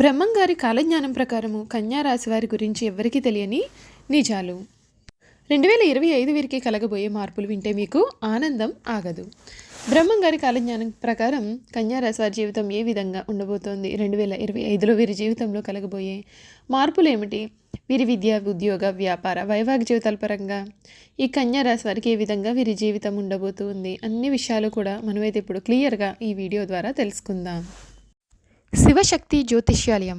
బ్రహ్మంగారి కాలజ్ఞానం ప్రకారము కన్యారాశి వారి గురించి ఎవ్వరికీ తెలియని నిజాలు. రెండు వేల ఇరవై ఐదు వీరికి కలగబోయే మార్పులు వింటే మీకు ఆనందం ఆగదు. బ్రహ్మంగారి కాలజ్ఞానం ప్రకారం కన్యారాశి వారి జీవితం ఏ విధంగా ఉండబోతోంది? రెండు వేల ఇరవై ఐదులో వీరి జీవితంలో కలగబోయే మార్పులు ఏమిటి? వీరి విద్య ఉద్యోగ వ్యాపార వైవాహిక జీవితాల పరంగా ఈ కన్యారాశి వారికి ఏ విధంగా వీరి జీవితం ఉండబోతుంది? అన్ని విషయాలు కూడా మనమైతే ఇప్పుడు క్లియర్గా ఈ వీడియో ద్వారా తెలుసుకుందాం. శివశక్తి జ్యోతిష్యాలయం.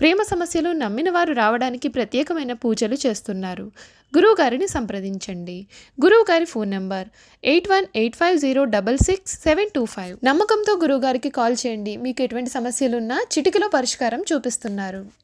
ప్రేమ సమస్యలు నమ్మిన వారు రావడానికి ప్రత్యేకమైన పూజలు చేస్తున్నారు. గురువుగారిని సంప్రదించండి. గురువు గారి phone number eight one eight five zero double six seven two five. నమ్మకంతో గురువుగారికి కాల్ చేయండి. మీకు ఎటువంటి సమస్యలున్నా చిటికలో పరిష్కారం చూపిస్తున్నారు.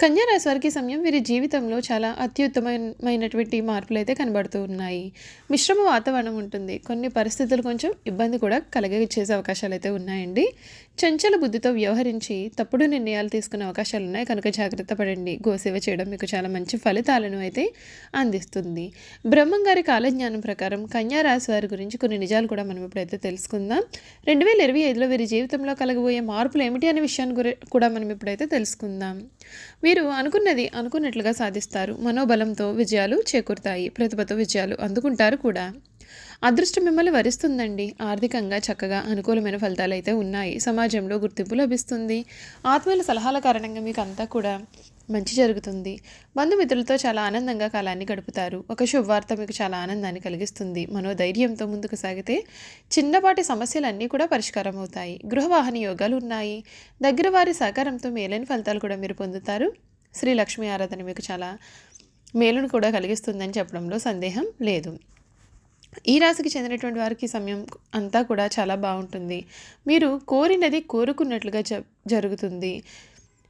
కన్యారాశి వారికి సమయం వీరి జీవితంలో చాలా అత్యుత్తమమైనటువంటి మార్పులు అయితే కనబడుతూ ఉన్నాయి. మిశ్రమ వాతావరణం ఉంటుంది. కొన్ని పరిస్థితులు కొంచెం ఇబ్బంది కూడా కలిగచేసే అవకాశాలు అయితే ఉన్నాయండి. చంచల బుద్ధితో వ్యవహరించి తప్పుడు నిర్ణయాలు తీసుకునే అవకాశాలు ఉన్నాయి కనుక జాగ్రత్త పడండి. గోసేవ చేయడం మీకు చాలా మంచి ఫలితాలను అయితే అందిస్తుంది. బ్రహ్మం గారి కాలజ్ఞానం ప్రకారం కన్యా రాశి వారి గురించి కొన్ని నిజాలు కూడా మనం ఇప్పుడైతే తెలుసుకుందాం. రెండు వేల ఇరవై ఐదులో వీరి జీవితంలో కలగబోయే మార్పులు ఏమిటి అనే విషయాన్ని గురి కూడా మనం ఇప్పుడైతే తెలుసుకుందాం. వీరు అనుకున్నది అనుకున్నట్లుగా సాధిస్తారు. మనోబలంతో విజయాలు చేకూరుతాయి. ప్రతిభతో విజయాలు అందుకుంటారు కూడా. అదృష్టం మిమ్మల్ని వరిస్తుందండి. ఆర్థికంగా చక్కగా అనుకూలమైన ఫలితాలు అయితే ఉన్నాయి. సమాజంలో గుర్తింపు లభిస్తుంది. ఆత్మీయుల సలహాల కారణంగా మీకు అంతా కూడా మంచి జరుగుతుంది. బంధుమిత్రులతో చాలా ఆనందంగా కాలాన్ని గడుపుతారు. ఒక శుభవార్త మీకు చాలా ఆనందాన్ని కలిగిస్తుంది. మనోధైర్యంతో ముందుకు సాగితే చిన్నపాటి సమస్యలన్నీ కూడా పరిష్కారం అవుతాయి. గృహవాహన యోగాలు ఉన్నాయి. దగ్గర వారి సహకారంతో మేలైన ఫలితాలు కూడా మీరు పొందుతారు. శ్రీ లక్ష్మీ ఆరాధన మీకు చాలా మేలును కూడా కలిగిస్తుందని చెప్పడంలో సందేహం లేదు. ఈ రాశికి చెందినటువంటి వారికి సమయం అంతా కూడా చాలా బాగుంటుంది. మీరు కోరినది కోరుకున్నట్లుగా జ జరుగుతుంది.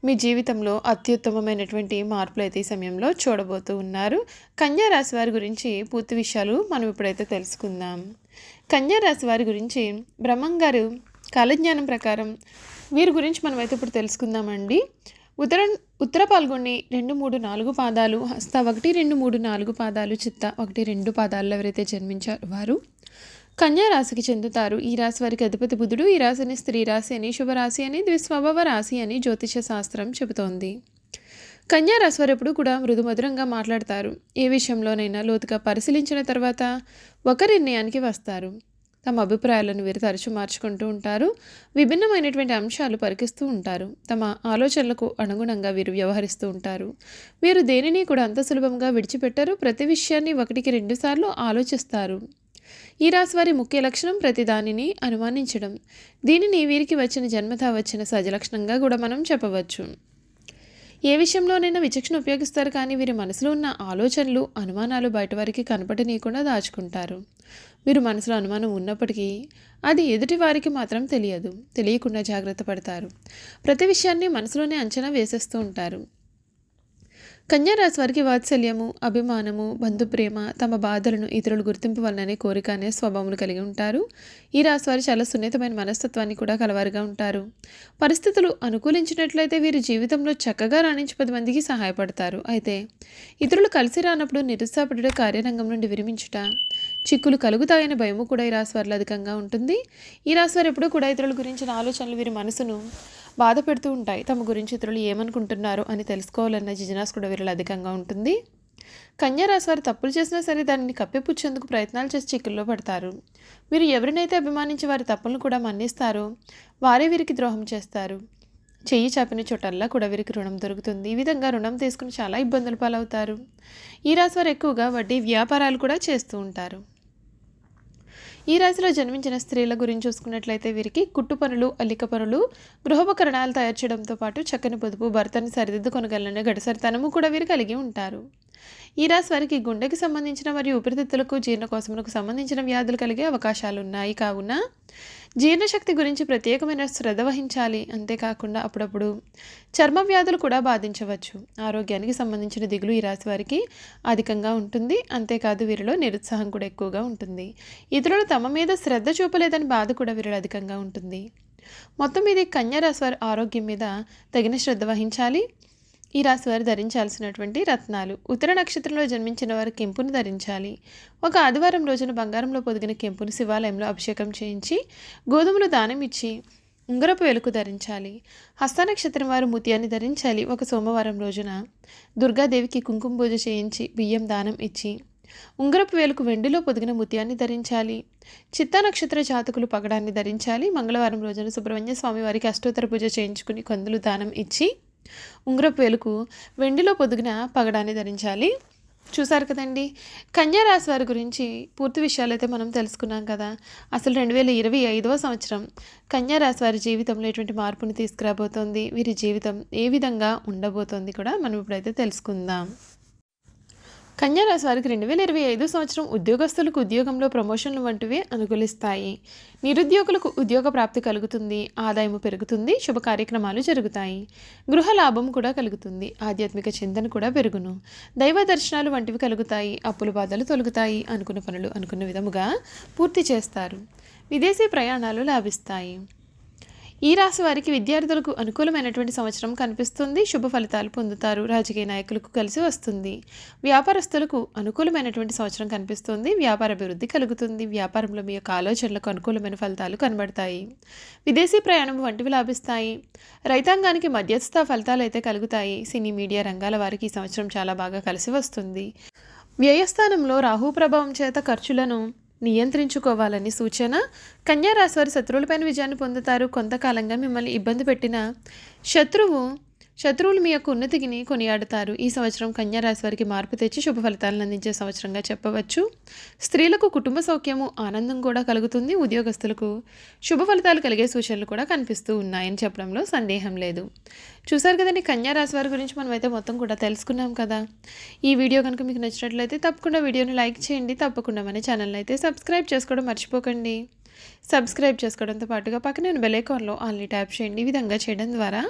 మీ జీవితంలో అత్యుత్తమమైనటువంటి మార్పులు అయితే ఈ సమయంలో చూడబోతూ ఉన్నారు. కన్యా రాశి వారి గురించి పూర్తి విషయాలు మనం ఇప్పుడైతే తెలుసుకుందాం. కన్యా రాశి వారి గురించి బ్రహ్మం గారు కాలజ్ఞానం ప్రకారం వీరి గురించి మనమైతే ఇప్పుడు తెలుసుకుందామండి. ఉత్తర ఉత్తర పాల్గొని రెండు మూడు నాలుగు పాదాలు హస్త ఒకటి రెండు మూడు నాలుగు పాదాలు చిత్త ఒకటి రెండు పాదాల్లో ఎవరైతే జన్మించారు వారు కన్యా రాశికి చెందుతారు. ఈ రాశి వారికి అధిపతి బుధుడు. ఈ రాశిని స్త్రీ రాశి అని శుభరాశి అని ద్విస్వభావ రాశి అని జ్యోతిష శాస్త్రం చెబుతోంది. కన్యా రాశి వారు ఎప్పుడు కూడా మృదుమధురంగా మాట్లాడతారు. ఏ విషయంలోనైనా లోతుగా పరిశీలించిన తర్వాత ఒక నిర్ణయానికి వస్తారు. తమ అభిప్రాయాలను వీరు తరచూ మార్చుకుంటూ ఉంటారు విభిన్నమైనటువంటి అంశాలు పరికిస్తూ ఉంటారు తమ ఆలోచనలకు అనుగుణంగా వీరు వ్యవహరిస్తూ ఉంటారు. వీరు దేనిని కూడా అంత సులభంగా విడిచిపెట్టరు ప్రతి విషయాన్ని ఒకటికి రెండుసార్లు ఆలోచిస్తారు. ఈ రాశి వారి ముఖ్య లక్షణం ప్రతి దానిని అనుమానించడం. దీనిని వీరికి వచ్చిన జన్మతా వచ్చిన సహజ లక్షణంగా కూడా మనం చెప్పవచ్చు. ఏ విషయంలోనైనా విచక్షణ ఉపయోగిస్తారు కానీ వీరి మనసులో ఉన్న ఆలోచనలు అనుమానాలు బయట వారికి కనపడనీయకుండా దాచుకుంటారు. వీరు మనసులో అనుమానం ఉన్నప్పటికీ అది ఎదుటి వారికి మాత్రం తెలియదు. తెలియకుండా జాగ్రత్త పడతారు. ప్రతి విషయాన్ని మనసులోనే అంచనా వేసేస్తూ ఉంటారు. కన్యారాశి వారికి వాత్సల్యము అభిమానము బంధుప్రేమ తమ బాధలను ఇతరులు గుర్తింపు వలననే కోరిక అనే స్వభావములు కలిగి ఉంటారు. ఈ రాశి వారు చాలా సున్నితమైన మనస్తత్వాన్ని కూడా కలవారుగా ఉంటారు. పరిస్థితులు అనుకూలించినట్లయితే వీరి జీవితంలో చక్కగా రాణించి పది మందికి సహాయపడతారు. అయితే ఇతరులు కలిసి రానప్పుడు నిరుత్సాహపడుట కార్యరంగం నుండి విరమించుట చిక్కులు కలుగుతాయనే భయము కూడా ఈ రాశి వారిలో అధికంగా ఉంటుంది. ఈ రాశి వారు ఎప్పుడూ కూడా ఇతరుల గురించిన ఆలోచనలు వీరి మనసును బాధ పెడుతూ ఉంటాయి. తమ గురించి ఇతరులు ఏమనుకుంటున్నారు అని తెలుసుకోవాలన్న జిజినాస్ కూడా వీరిలో అధికంగా ఉంటుంది. కన్యా రాశి వారు తప్పులు చేసినా సరే దానిని కప్పిపుచ్చేందుకు ప్రయత్నాలు చేసి చిక్కుల్లో పడతారు. వీరు ఎవరినైతే అభిమానించి వారి తప్పులను కూడా మన్నిస్తారో వారే వీరికి ద్రోహం చేస్తారు. చెయ్యి చాపిన చోటల్లా కూడా వీరికి రుణం దొరుకుతుంది. ఈ విధంగా రుణం తీసుకుని చాలా ఇబ్బందులు పాలవుతారు. ఈ రాశి వారు ఎక్కువగా వడ్డీ వ్యాపారాలు కూడా చేస్తూ ఉంటారు. ఈ రాశిలో జన్మించిన స్త్రీల గురించి చూసుకున్నట్లయితే వీరికి కుట్టు పనులు అల్లిక పనులు గృహోపకరణాలు తయారు చేయడంతో పాటు చక్కని పొదుపు భర్తని సరిదిద్దుకొనగలనే గడసరితనము కూడా వీరు కలిగి ఉంటారు. ఈ రాశి వారికి గుండెకి సంబంధించిన మరియు ఊపిరితిత్తులకు జీర్ణకోశములకు సంబంధించిన వ్యాధులు కలిగే అవకాశాలు ఉన్నాయి కావున జీర్ణశక్తి గురించి ప్రత్యేకమైన శ్రద్ధ వహించాలి. అంతేకాకుండా అప్పుడప్పుడు చర్మ వ్యాధులు కూడా బాధించవచ్చు. ఆరోగ్యానికి సంబంధించిన దిగులు ఈ రాశి వారికి అధికంగా ఉంటుంది. అంతేకాదు వీరిలో నిరుత్సాహం కూడా ఎక్కువగా ఉంటుంది. ఇతరులు తమ మీద శ్రద్ధ చూపలేదని బాధ కూడా వీరిలో అధికంగా ఉంటుంది. మొత్తం ఇది కన్యా రాశి వారి ఆరోగ్యం మీద తగిన శ్రద్ధ వహించాలి. ఈ రాశి వారు ధరించాల్సినటువంటి రత్నాలు. ఉత్తర నక్షత్రంలో జన్మించిన వారు కెంపును ధరించాలి. ఒక ఆదివారం రోజున బంగారంలో పొదిగిన కెంపును శివాలయంలో అభిషేకం చేయించి గోధుమలు దానం ఇచ్చి ఉంగరపు వెలుకు ధరించాలి. హస్త నక్షత్రం వారు ముత్యాన్ని ధరించాలి ఒక సోమవారం రోజున. దుర్గాదేవికి కుంకుమ పూజ చేయించి బియ్యం దానం ఇచ్చి ఉంగరపు వేలుకు వెండిలో పొదిగిన ముత్యాన్ని ధరించాలి. చిత్తా నక్షత్ర జాతకులు పగడాన్ని ధరించాలి. మంగళవారం రోజున సుబ్రహ్మణ్య స్వామి వారికి అష్టోత్తర పూజ చేయించుకుని కందులు దానం ఇచ్చి ఉంగరపు వెలుకు వెండిలో పొదిగిన పగడాన్ని ధరించాలి. చూసారు కదండి? కన్యా రాశి వారి గురించి పూర్తి విషయాలు అయితే మనం తెలుసుకున్నాం కదా. అసలు రెండు వేల ఇరవై ఐదవ సంవత్సరం కన్యా రాశి వారి జీవితంలో ఎటువంటి మార్పును తీసుకురాబోతోంది? వీరి జీవితం ఏ విధంగా ఉండబోతోంది కూడా మనం ఇప్పుడైతే తెలుసుకుందాం. కన్యా వారికి రెండు వేల ఇరవై ఐదు సంవత్సరం ఉద్యోగస్తులకు ఉద్యోగంలో ప్రమోషన్లు వంటివి అనుకూలిస్తాయి. నిరుద్యోగులకు ఉద్యోగ ప్రాప్తి కలుగుతుంది ఆదాయం పెరుగుతుంది శుభ కార్యక్రమాలు జరుగుతాయి. గృహ లాభం కూడా కలుగుతుంది ఆధ్యాత్మిక చింతన కూడా పెరుగును. దైవ దర్శనాలు వంటివి కలుగుతాయి అప్పుల బాధలు తొలగుతాయి అనుకున్న పనులు అనుకున్న విధముగా పూర్తి చేస్తారు. విదేశీ ప్రయాణాలు లాభిస్తాయి. ఈ రాశి వారికి విద్యార్థులకు అనుకూలమైనటువంటి సంవత్సరం కనిపిస్తుంది. శుభ ఫలితాలు పొందుతారు. రాజకీయ నాయకులకు కలిసి వస్తుంది. వ్యాపారస్తులకు అనుకూలమైనటువంటి సంవత్సరం కనిపిస్తుంది. వ్యాపార అభివృద్ధి కలుగుతుంది. వ్యాపారంలో మీ యొక్క ఆలోచనలకు అనుకూలమైన ఫలితాలు కనబడతాయి. విదేశీ ప్రయాణం వంటివి లాభిస్తాయి. రైతాంగానికి మధ్యస్థ ఫలితాలు అయితే కలుగుతాయి. సినీ మీడియా రంగాల వారికి ఈ సంవత్సరం చాలా బాగా కలిసి వస్తుంది. వ్యయస్థానంలో రాహు ప్రభావం చేత ఖర్చులను నియంత్రించుకోవాలని సూచన. కన్యా రాశి వారి శత్రువులపైన విజయాన్ని పొందుతారు. కొంతకాలంగా మిమ్మల్ని ఇబ్బంది పెట్టిన శత్రువు శత్రువులు మీ యొక్క ఉన్నతిని కొనియాడుతారు. ఈ సంవత్సరం కన్యారాశి వారికి మార్పు తెచ్చి శుభ ఫలితాలను అందించే సంవత్సరంగా చెప్పవచ్చు. స్త్రీలకు కుటుంబ సౌఖ్యము ఆనందం కూడా కలుగుతుంది. ఉద్యోగస్తులకు శుభ ఫలితాలు కలిగే సూచనలు కూడా కనిపిస్తూ ఉన్నాయని చెప్పడంలో సందేహం లేదు. చూసారు కదండి కన్యారాశి వారి గురించి మనం అయితే మొత్తం కూడా తెలుసుకున్నాం కదా. ఈ వీడియో కనుక మీకు నచ్చినట్లయితే తప్పకుండా వీడియోని లైక్ చేయండి. తప్పకుండా మన ఛానల్ అయితే సబ్స్క్రైబ్ చేసుకోవడం మర్చిపోకండి. సబ్స్క్రైబ్ చేసుకోవడంతో పాటుగా పక్కన బెలైకాన్లో ఆన్లీ ట్యాప్ చేయండి. ఈ విధంగా చేయడం ద్వారా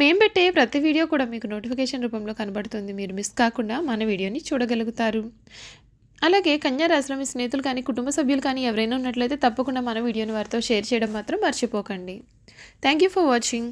మేము పెట్టే ప్రతి వీడియో కూడా మీకు నోటిఫికేషన్ రూపంలో కనబడుతుంది. మీరు మిస్ కాకుండా మన వీడియోని చూడగలుగుతారు. అలాగే కన్యా మీ స్నేహితులు కానీ కుటుంబ సభ్యులు కానీ ఎవరైనా ఉన్నట్లయితే తప్పకుండా మన వీడియోని వారితో షేర్ చేయడం మాత్రం మర్చిపోకండి. Thank you for watching.